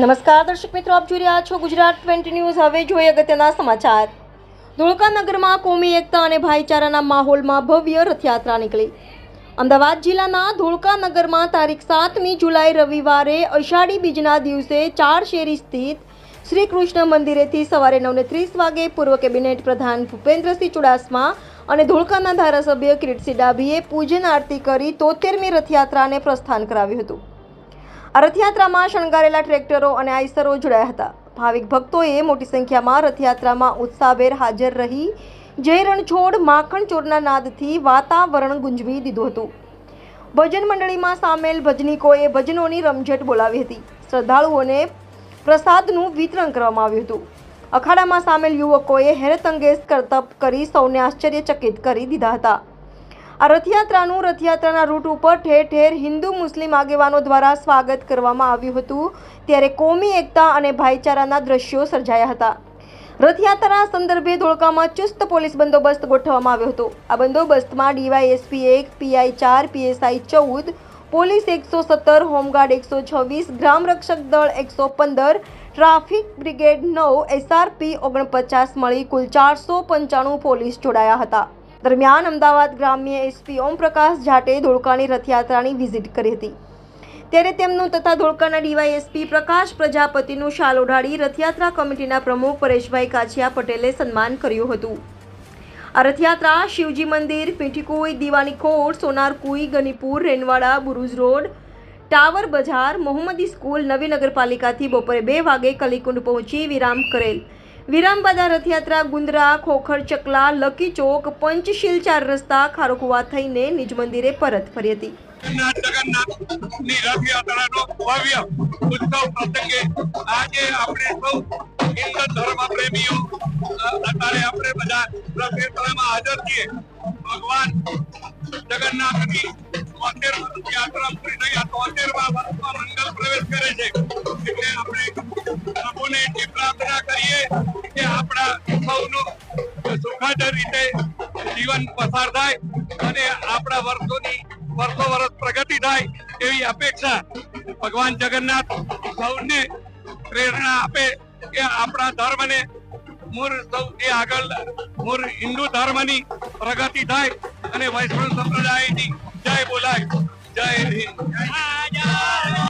નમસ્કાર, દર્શક મિત્રો, આપ જોઈ રહ્યા છો ગુજરાત ટ્વેન્ટી ન્યૂઝ. હવે જોઈએ અગત્યના સમાચાર. ધોળકા નગરમાં કોમી, એકતા અને ભાઈચારાના માહોલમાં ભવ્ય રથયાત્રા નીકળી. અમદાવાદ જિલ્લાના ધોળકા નગરમાં તારીખ સાતમી જુલાઈ રવિવારે અષાઢી બીજના દિવસે ચાર શેરી સ્થિત શ્રી કૃષ્ણ મંદિરેથી સવારે નવને ત્રીસ વાગે પૂર્વ કેબિનેટ પ્રધાન ભૂપેન્દ્રસિંહ ચુડાસમા અને ધોળકાના ધારાસભ્ય કિરીટસિંહ ડાભીએ પૂજન આરતી કરી તોતેરમી રથયાત્રાને પ્રસ્થાન કરાવ્યું હતું. રથયાત્રામાં શણગારેલા ટ્રેક્ટરો અને આઈસરો જોડાયા હતા. ભાવિક ભક્તોએ મોટી સંખ્યામાં રથયાત્રામાં ઉત્સાહભેર હાજર રહી જય રણછોડ માખણ ચોરના નાદથી વાતાવરણ ગુંજવી દીધું હતું. ભજન મંડળીમાં સામેલ ભજનીકોએ ભજનોની રમઝટ બોલાવી હતી. શ્રદ્ધાળુઓને પ્રસાદનું વિતરણ કરવામાં આવ્યું હતું. અખાડામાં સામેલ યુવકોએ હેરતંગેજ કરતબ કરી સૌને આશ્ચર્યચકિત કરી દીધા હતા. આ રથયાત્રાનું રથયાત્રાના રૂટ ઉપર ઠેર ઠેર હિન્દુ મુસ્લિમ આગેવાનો દ્વારા સ્વાગત કરવામાં આવ્યું હતું. ત્યારે કોમી, એકતા અને ભાઈચારાના દ્રશ્યો સર્જાયા હતા. રથયાત્રા સંદર્ભે ધોળકામાં ચુસ્ત પોલીસ બંદોબસ્ત ગોઠવવામાં આવ્યો હતો. આ બંદોબસ્તમાં ડીવાયએસપી એક, પીઆઈ ચાર, પીએસઆઈ ચૌદ, પોલીસ એકસો સત્તર, હોમગાર્ડ એકસો છવ્વીસ, ગ્રામ રક્ષક દળ એકસો પંદર, ટ્રાફિક બ્રિગેડ નવ, એસઆરપી ઓગણપચાસ મળી કુલ ચારસો પંચાણું પોલીસ જોડાયા હતા. દરમિયાન અમદાવાદ ગ્રામ્ય એસપી ઓમપ્રકાશ જાટે ધોળકાની રથયાત્રાની વિઝિટ કરી હતી. ત્યારે તેમનું તથા ધોળકાના ડીવાયએસપી પ્રકાશ પ્રજાપતિનું શાલ ઓઢાડી રથયાત્રા કમિટીના પ્રમુખ પરેશભાઈ કાછિયા પટેલે સન્માન કર્યું હતું. આ રથયાત્રા શિવજી મંદિર, પીઠીકુઈ દિવાની કોટ સોનારકુઈ, ગનીપુર, રેનવાડા, બુરુજ રોડ, ટાવર બજાર, મોહમ્મદી સ્કૂલ, નવી નગરપાલિકાથી બપોરે બે વાગે કલીકુંડ પહોંચી વિરામ કરેલ. વિરામ બાદ આ રથયાત્રા, ગુંદરા, ખોખર, ચકલા, લકી ચોક, પંચશીલ ચાર રસ્તા ખારોકુવા થઈને નિજ મંદિરે પરત ફરી હતી. જગન્નાથની રથયાત્રાનો ભવ્ય પ્રવેશ કરે છે. એટલે આપણે પ્રભુને એટલી કે આપણા સૌનું સુખદ રીતે જીવન પસાર થાય અને આપણા વર્ષોની વર્ષો વર્ષ પ્રગતિ થાય એવી અપેક્ષા ભગવાન જગન્નાથ સૌને પ્રેરણા આપે કે આપણા ધર્મને મૂળ સૌથી આગળ, મૂળ હિન્દુ ધર્મની પ્રગતિ થાય અને વૈષ્ણવ સંપ્રદાયની જય બોલાય. જય હિન્દ.